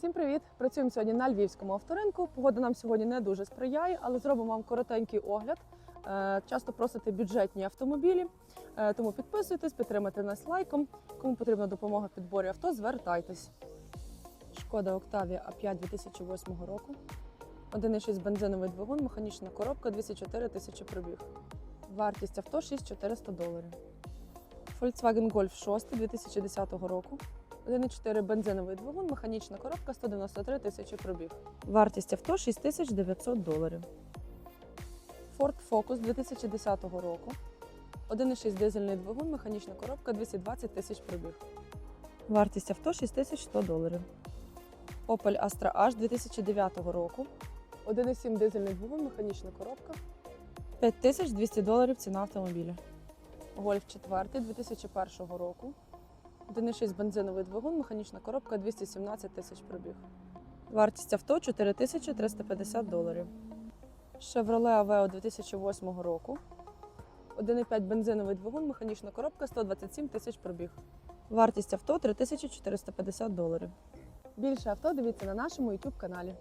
Всім привіт! Працюємо сьогодні на львівському авторинку. Погода нам сьогодні не дуже сприяє, але зробимо вам коротенький огляд. Е, Часто просите бюджетні автомобілі, Е, тому підписуйтесь, підтримайте нас лайком. Кому потрібна допомога в підборі авто, звертайтесь. Шкода Октавія А5 2008 року. 1,6 бензиновий двигун, механічна коробка 204 тисячі пробіг. Вартість авто 6400 доларів. Volkswagen Golf 6 2010 року. 1,4 бензиновий двигун, механічна коробка 193 тисячі пробіг. Вартість авто 6900 доларів. Ford Focus 2010 року. 1,6 дизельний двигун, механічна коробка 220 тисяч пробіг. Вартість авто 6100 доларів. Opel Astra H 2009 року. 1,7 дизельний двигун, механічна коробка. 5200 доларів ціна автомобіля. Golf 4 2001 року. 1,6 бензиновий двигун, механічна коробка 217 тисяч пробіг. Вартість авто 4350 доларів. Chevrolet Aveo 2008 року. 1,5 бензиновий двигун, механічна коробка 127 тисяч пробіг. Вартість авто 3450 доларів. Більше авто дивіться на нашому YouTube каналі.